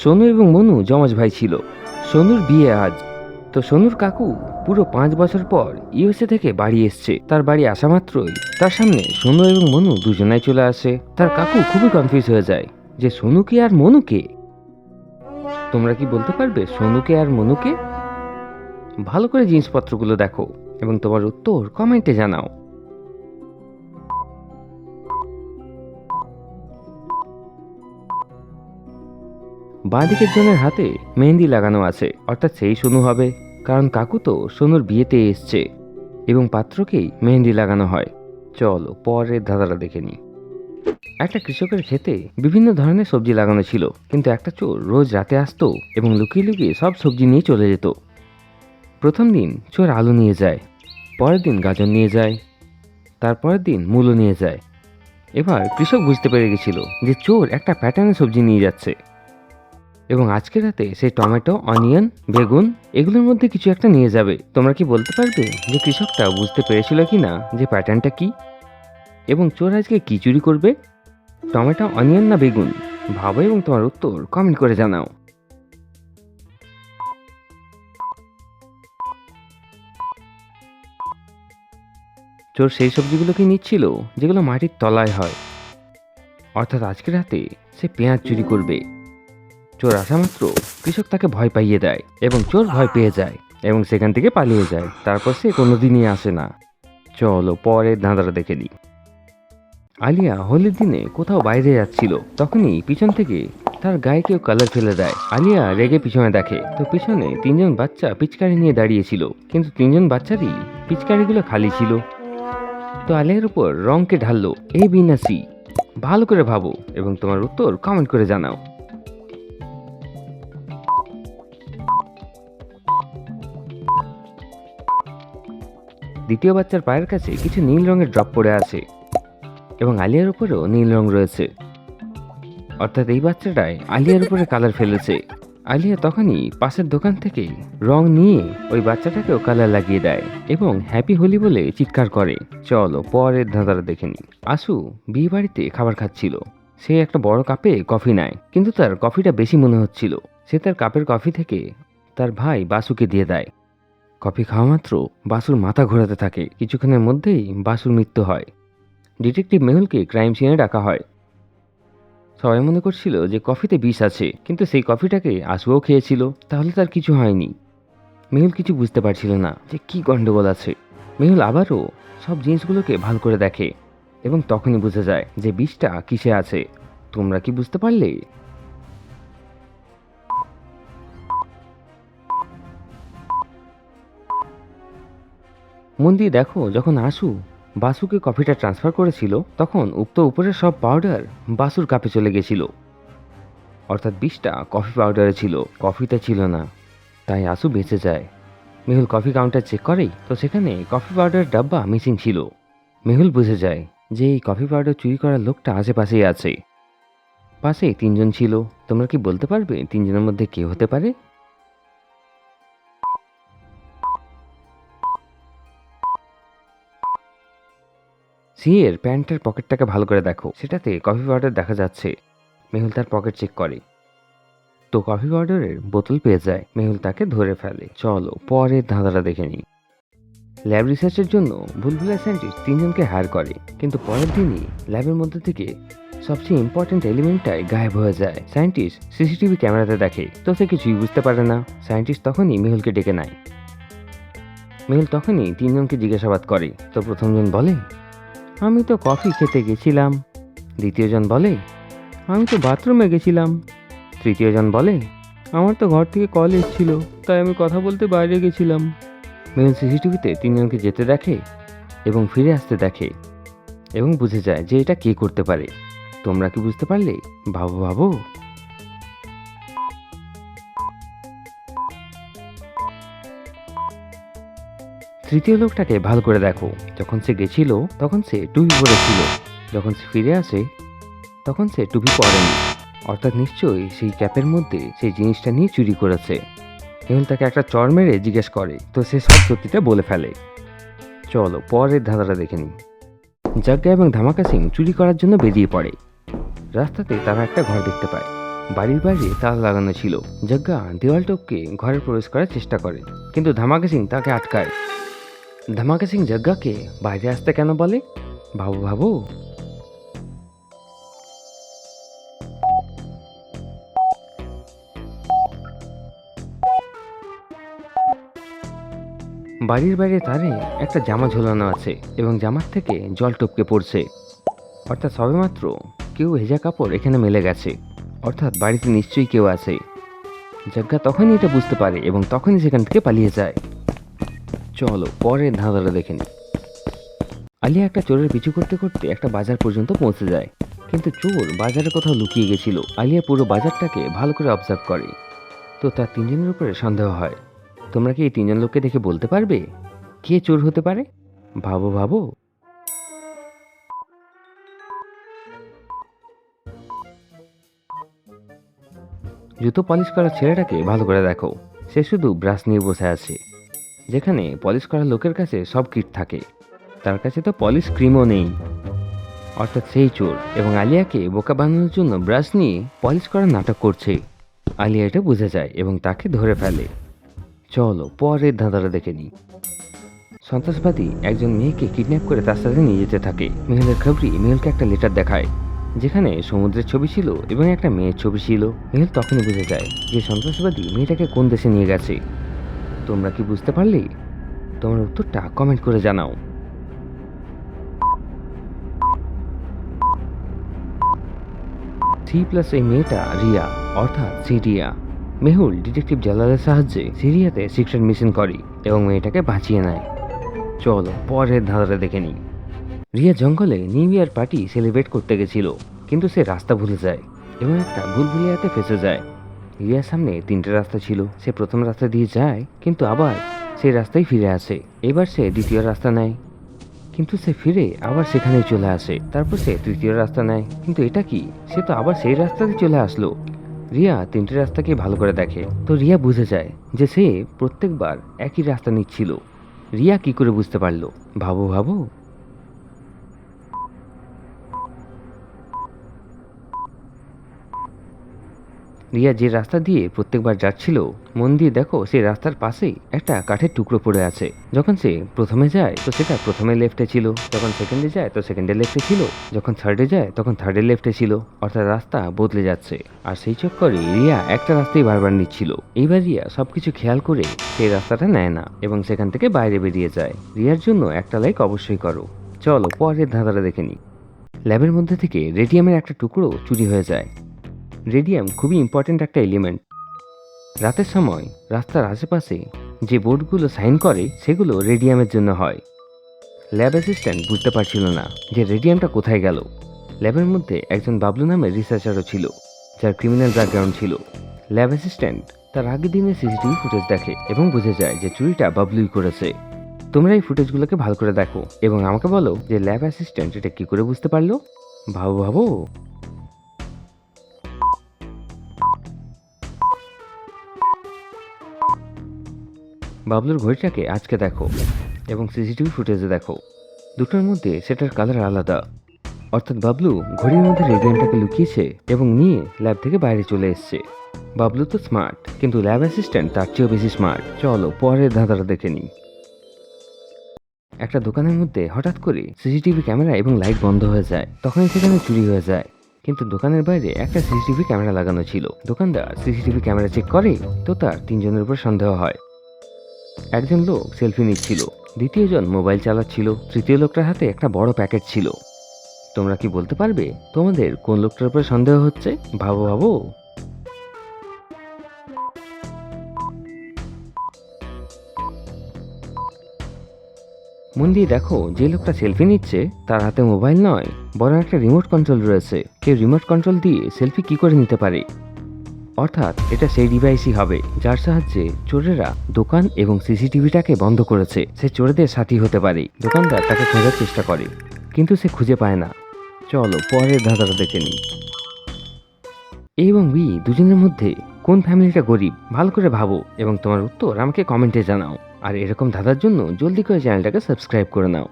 সোনু এবং মনু যমজ ভাই ছিল। সোনুর বিয়ে আজ। তো সোনুর কাকু পুরো পাঁচ বছর পর ইউএসএ থেকে বাড়ি এসছে। তার বাড়ি আসা মাত্রই তার সামনে সোনু এবং মনু দুজনাই চলে আসে। তার কাকু খুবই কনফিউজ হয়ে যায় যে সোনুকে আর মনুকে তোমরা কি বলতে পারবে সোনুকে আর মনুকে ভালো করে জিনিসপত্রগুলো দেখো এবং তোমার উত্তর কমেন্টে জানাও। বাঁদিকের জনের হাতে মেহেন্দি লাগানো আছে, অর্থাৎ সেই সোনু হবে, কারণ কাকু তো সোনুর বিয়েতে এসছে এবং পাত্রকেই মেহেন্দি লাগানো হয়। চলো পরের ধাঁধাটা দেখে নিই। একটা কৃষকের ক্ষেতে বিভিন্ন ধরনের সবজি লাগানো ছিল, কিন্তু একটা চোর রোজ রাতে আসতো এবং লুকিয়ে লুকিয়ে সব সবজি নিয়ে চলে যেত। প্রথম দিন চোর আলু নিয়ে যায়, পরের দিন গাজর নিয়ে যায়, তারপরের দিন মূলো নিয়ে যায়। এবার কৃষক বুঝতে পেরে গেছিল যে চোর একটা প্যাটার্নে সবজি নিয়ে যাচ্ছে। এবং আজকে রাতে সে টমেটো, অনিয়ন, বেগুন এগুলোর মধ্যে কিছু একটা নিয়ে যাবে। তোমরা কি বলতে পারবে যে কৃষকটা বুঝতে পেরেছিল কি না যে প্যাটার্নটা কি? এবং চোর আজকে কি চুরি করবে? টমেটো, অনিয়ন না বেগুন? ভাবো এবং তোমার উত্তর কমেন্ট করে জানাও। চোর সেই সবজিগুলোকে নিচ্ছিল যেগুলো মাটির তলায় হয়? অর্থাৎ আজকে রাতে সে পেঁয়াজ চুরি করবে। চোর আসা মাত্র কৃষক তাকে ভয় পাইয়ে দেয় এবং চোর ভয় পেয়ে যায় এবং সেখান থেকে পালিয়ে যায়। তারপর সে কোনোদিনই আসে না। চলো, পরের ধাঁধাটা দেখে নিই। আলিয়া হোলির দিনে কোথাও বাইরে যাচ্ছিল, তখনই পিছন থেকে তার গায়ে কেউ কালার ফেলে দেয়। আলিয়া রেগে পিছনে দেখে, তো পিছনে তিনজন বাচ্চা পিচকারি নিয়ে দাঁড়িয়েছিল, কিন্তু তিনজন বাচ্চারই পিচকারিগুলো খালি ছিল। তো আলিয়ার উপর রংকে ঢাললো এ বিনাসি ভালো করে ভাবো এবং তোমার উত্তর কমেন্ট করে জানাও। দ্বিতীয় বাচ্চার পায়ের কাছে কিছু নীল রঙের ড্রপ পড়ে আছে এবং আলিয়ার উপরেও নীল রং রয়েছে। অর্থাৎ এই বাচ্চাটাই আলিয়ার উপরে কালার ফেলেছে। আলিয়া তখনই পাশের দোকান থেকে রং নিয়ে ওই বাচ্চাটাকেও কালার লাগিয়ে দেয় এবং হ্যাপি হোলি বলে চিৎকার করে। চলো, পরের ধাঁধাটা দেখে নি আসু বিয়ে বাড়িতে খাবার খাচ্ছিল। সে একটা বড় কাপে কফি নেয়, কিন্তু তার কফিটা বেশি মনে হচ্ছিল। সে তার কাপের কফি থেকে তার ভাই বাসুকে দিয়ে দেয়। কফি খাওয়া মাত্র বাসুর মাথা ঘোরাতে থাকে। কিছুক্ষণের মধ্যেই বাসুর মৃত্যু হয়। ডিটেকটিভ মেহুলকে ক্রাইম সিনে ডাকা হয়। সবাই মনে করছিল যে কফিতে বিষ আছে, কিন্তু সেই কফিটাকে আশুও খেয়েছিল, তাহলে তার কিছু হয়নি। মেহুল কিছু বুঝতে পারছিল না যে কি গন্ডগোল আছে। মেহুল আবারও সব জিনিসগুলোকে ভালো করে দেখে এবং তখনই বুঝে যায় যে বিষটা কিসে আছে। তোমরা কি বুঝতে পারলে? মন দিয়ে দেখো, যখন আসু বাসুকে কফিটা ট্রান্সফার করেছিল, তখন উক্ত উপরের সব পাউডার বাসুর কাপে চলে গেছিল। অর্থাৎ বিষটা কফি পাউডারে ছিল কফিতে ছিল না। তাই আসু বেঁচে যায়। মেহুল কফি কাউন্টার চেক করেই, তো সেখানে কফি পাউডারের ডাব্বা মিসিং ছিল। মেহুল বুঝে যায় যে এই কফি পাউডার চুরি করার লোকটা আশেপাশেই আছে। পাশে তিনজন ছিল। তোমরা কি বলতে পারবে তিনজনের মধ্যে কে হতে পারে? সিয়ের প্যান্টের পকেটটাকে ভালো করে দেখো। সেটাতে কফি পাউডার দেখা যাচ্ছে। মেহুল তার পকেট চেক করে। তো কফি পাউডারের বোতল পেয়ে যায়। মেহুল তাকে ধরে ফেলে। চলো, পরের ধাঁধাটা দেখে নিই। ল্যাব রিসার্চের জন্য ভুলভুলা সায়েন্টিস্ট তিনজনকে হায়ার করে। কিন্তু পরের দিনই ল্যাবের মধ্যে থেকে সবচেয়ে ইম্পর্ট্যান্ট এলিমেন্টটাই গায়েব হয়ে যায়। সায়েন্টিস্ট সিসিটিভি ক্যামেরাতে দেখে। তো সে কিছুই বুঝতে পারে না। সায়েন্টিস্ট তখনই মেহুলকে ডেকে নেয়। মেহুল তখনই তিনজনকে জিজ্ঞাসাবাদ করে। তো প্রথমজন বলে আমি তো কফি খেতে গেছিলাম। দ্বিতীয়জন বলে, আমি তো বাথরুমে গেছিলাম। তৃতীয়জন বলে, আমার তো ঘর থেকে কল এসেছিল, তাই আমি কথা বলতে বাইরে গেছিলাম। মেন সিসিটিভিতে তিনজনকে যেতে দেখে এবং ফিরে আসতে দেখে এবং বুঝে যায় যে এটা কে করতে পারে। তোমরা কি বুঝতে পারলে? ভাবো ভাবো। তৃতীয় লোকটাকে ভালো করে দেখো। যখন সে গেছিল, তখন সে টুপি পরেছিল যখন সে ফিরে আসে, তখন সে টুপি পরেনি। অর্থাৎ নিশ্চয়ই সেই ক্যাপের মধ্যে সেই জিনিসটা নিয়ে চুরি করেছে। কেবল তাকে একটা চর মেরে জিজ্ঞেস করে, তো সে সব সত্যিটা বলে ফেলে। চলো, পরের ধাঁধাটা দেখে নিই। জাগ্গা এবং ধামাকা সিং চুরি করার জন্য বেরিয়ে পড়ে। রাস্তাতে তারা একটা ঘর দেখতে পায়। বাড়ির বাইরে তালা লাগানো ছিল। যজ্ঞা দেওয়াল টপকে ঘরে প্রবেশ করার চেষ্টা করে। কিন্তু ধামাকা সিং তাকে আটকায়। ধামাকা সিং যজ্ঞাকে বাইরে আসতে কেন বলে ভাবো ভাবো বাড়ির বাইরে তারে একটা জামা ঝোলানো আছে এবং জামার থেকে জল টপকে পড়ছে অর্থাৎ সবেমাত্র কেউ ভেজা কাপড় এখানে মেলে গেছে অর্থাৎ বাড়িতে নিশ্চয়ই কেউ আছে। যজ্ঞা তখনই এটা বুঝতে পারে এবং তখনই সেখান থেকে পালিয়ে যায় চলো পরের ধাঁধাটা দেখে নি। আলিয়া একটা চোরের পিছু করতে করতে একটা বাজার পর্যন্ত পৌঁছে যায়। কিন্তু চোর বাজারে কোথাও লুকিয়ে গেছিল। আলিয়া পুরো বাজারটাকে ভালো করে অবজার্ভ করে। তো তার তিনজনের উপরে সন্দেহ হয়। তোমরা কি এই তিনজন লোককে দেখে বলতে পারবে? কে চোর হতে পারে? ভাবো ভাবো। জুতো পলিশ করা ছেলেটাকে ভালো করে দেখো। সে শুধু ব্রাশ নিয়ে বসে আছে। যেখানে পলিশ করা লোকের কাছে সব কিট থাকে। তার কাছে তো পলিশ ক্রিমও নেই। অর্থাৎ সেই চোর এবং আলিয়াকে বোকা বানানোর জন্য ব্রাশ নিয়ে পলিশ করার নাটক করছে। আলিয়া এটা বুঝে যায় এবং তাকে ধরে ফেলে। চলো, পরের ধাঁধাটা দেখে নিই। সন্ত্রাসবাদী একজন মেয়েকে কিডন্যাপ করে তার সাথে নিয়ে যেতে থাকে। মেহুলের খবরি মেহুলকে একটা লেটার দেখায়, যেখানে সমুদ্রের ছবি ছিল এবং একটা মেয়ের ছবি ছিল। মেহুল তখনই বুঝে যায় যে সন্ত্রাসবাদী মেয়েটাকে কোন দেশে নিয়ে গেছে। তোমরা কি বুঝতে পারলে? তোমার উত্তরটা কমেন্ট করে জানাও। সি প্লাস এই মেয়েটা রিয়া, অর্থাৎ সিরিয়া। মেহুল ডিটেকটিভ জালালের সাহায্যে সিরিয়াতে সিক্রেট মিশন করে এবং মেয়েটাকে বাঁচিয়ে নেয়। চলো, পরের ধাঁধাটা দেখে নিই। রিয়া জঙ্গলে নিউ ইয়ার পার্টি সেলিব্রেট করতে গেছিল, কিন্তু সে রাস্তা ভুলে যায় এবং একটা ভুলভুলিয়াতে ফেসে যায়। রিয়ার সামনে তিনটে রাস্তা ছিল। সে প্রথম রাস্তা দিয়ে যায়, কিন্তু আবার সেই রাস্তায় ফিরে আসে। এবার সে দ্বিতীয় রাস্তা নেয়। কিন্তু সে ফিরে আবার সেখানেই চলে আসে। তারপর সে তৃতীয় রাস্তা নেয়। কিন্তু এটা কি? সে তো আবার সেই রাস্তাতে চলে আসলো। রিয়া তিনটে রাস্তাকে ভালো করে দেখে। তো রিয়া বুঝে যায় যে সে প্রত্যেকবার একই রাস্তা নিচ্ছিল। রিয়া কি করে বুঝতে পারল? ভাবো ভাবো। রিয়া যে রাস্তা দিয়ে প্রত্যেকবার যাচ্ছিল, মন দিয়ে দেখো সেই রাস্তার পাশেই একটা কাঠের টুকরো পড়ে আছে। যখন সে প্রথমে যায়, তো সেটা প্রথমে লেফটে ছিল। যখন সেকেন্ডে যায়, তো সেকেন্ডে লেফটে ছিল। যখন থার্ডে যায়, তখন থার্ডে লেফটে ছিল। অর্থাৎ রাস্তা বদলে যাচ্ছে। আর সেই চক্করে রিয়া একটা রাস্তাই বারবার নিচ্ছিল। এইবার রিয়া সবকিছু খেয়াল করে সেই রাস্তাটা নেয় না এবং সেখান থেকে বাইরে বেরিয়ে যায়। রিয়ার জন্য একটা লাইক অবশ্যই করো। চলো, পরের ধাঁধাটা দেখে নি ল্যাবের মধ্যে থেকে রেডিয়ামের একটা টুকরো চুরি হয়ে যায়। রেডিয়াম খুবই ইম্পর্ট্যান্ট একটা এলিমেন্ট রাতের সময় রাস্তার আশেপাশে যে বোর্ডগুলো সাইন করে, সেগুলো রেডিয়ামের জন্য হয়। ল্যাব অ্যাসিস্ট্যান্ট বুঝতে পারছিল না যে রেডিয়ামটা কোথায় গেল। ল্যাবের মধ্যে একজন বাবলু নামের রিসার্চারও ছিল, যার ক্রিমিনাল ব্যাকগ্রাউন্ড ছিল। ল্যাব অ্যাসিস্ট্যান্ট তার আগের দিনের সিসিটিভি ফুটেজ দেখে এবং বুঝে যায় যে চুরিটা বাবলুই করেছে। তোমরা এই ফুটেজগুলোকে ভালো করে দেখো এবং আমাকে বলো যে ল্যাব অ্যাসিস্ট্যান্ট এটা কী করে বুঝতে পারল? ভাবো ভাবো। বাবলুর ঘড়িটাকে আজকে দেখো এবং সিসিটিভি ফুটেজে দেখো। দুটোর মধ্যে সেটার কালার আলাদা। অর্থাৎ বাবলু ঘড়ির মধ্যে রেডিয়ামটাকে লুকিয়েছে এবং নিয়ে ল্যাব থেকে বাইরে চলে এসছে। বাবলু তো স্মার্ট, কিন্তু ল্যাব অ্যাসিস্ট্যান্ট তার চেয়েও বেশি স্মার্ট। চলো পরের ধাঁধাটা দেখে নিই। একটা দোকানের মধ্যে হঠাৎ করে সিসিটিভি ক্যামেরা এবং লাইট বন্ধ হয়ে যায়। তখনই সেখানে চুরি হয়ে যায়। কিন্তু দোকানের বাইরে একটা সিসিটিভি ক্যামেরা লাগানো ছিল। দোকানদার সিসিটিভি ক্যামেরা চেক করে, তো তার তিনজনের উপর সন্দেহ হয়। একজন লোক সেলফি নিচ্ছিল। দ্বিতীয়জন মোবাইল চালাচ্ছিল। তৃতীয় লোকটার হাতে একটা বড় প্যাকেট ছিল। তোমরা কি বলতে পারবে? তোমাদের কোন লোকটার উপরে সন্দেহ হচ্ছে? ভাবো ভাবো। মন দিয়ে দেখো, যে লোকটা সেলফি নিচ্ছে, তার হাতে মোবাইল নয় বড় একটা রিমোট কন্ট্রোল রয়েছে। কেউ রিমোট কন্ট্রোল দিয়ে সেলফি কি করে নিতে পারে? অর্থাৎ এটা সেই ডিভাইসই হবে, যার সাহায্যে চোরেরা দোকান এবং সিসিটিভিটাকে বন্ধ করেছে। সে চোরেদের সাথী হতে পারে, দোকানদার তাকে খোঁজার চেষ্টা করে, কিন্তু সে খুঁজে পায় না। চলো পরের ধাঁধাটা দেখে নিই। এ এবং বি দুজনের মধ্যে কোন ফ্যামিলিটা গরিব, ভালো করে ভাবো এবং তোমার উত্তর আমাকে কমেন্টে জানাও। আর এরকম ধাঁধার জন্য জলদি করে চ্যানেলটাকে সাবস্ক্রাইব করে নাও।